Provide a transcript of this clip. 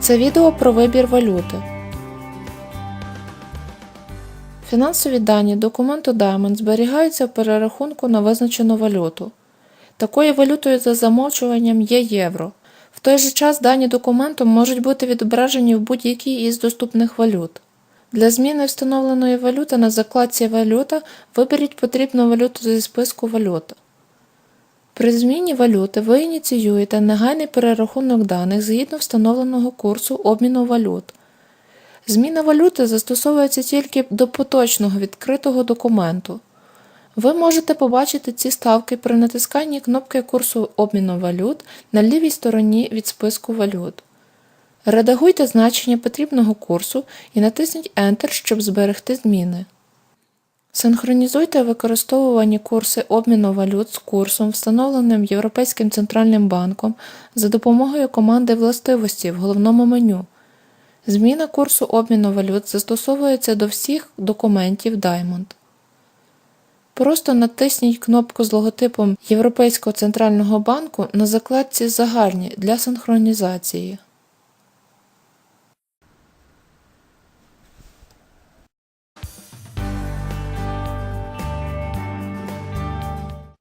Це відео про вибір валюти. Фінансові дані документу Diamond зберігаються в перерахунку на визначену валюту. Такою валютою за замовчуванням є євро. В той же час дані документу можуть бути відображені в будь-якій із доступних валют. Для зміни встановленої валюти на закладці Валюта виберіть потрібну валюту зі списку валюта. При зміні валюти ви ініціюєте негайний перерахунок даних згідно встановленого курсу обміну валют. Зміна валюти застосовується тільки до поточного відкритого документу. Ви можете побачити ці ставки при натисканні кнопки курсу обміну валют на лівій стороні від списку валют. Редагуйте значення потрібного курсу і натисніть Enter, щоб зберегти зміни. Синхронізуйте використовувані курси обміну валют з курсом, встановленим Європейським центральним банком за допомогою команди властивості в головному меню. Зміна курсу обміну валют застосовується до всіх документів Diamond. Просто натисніть кнопку з логотипом Європейського центрального банку на закладці Загальні для синхронізації.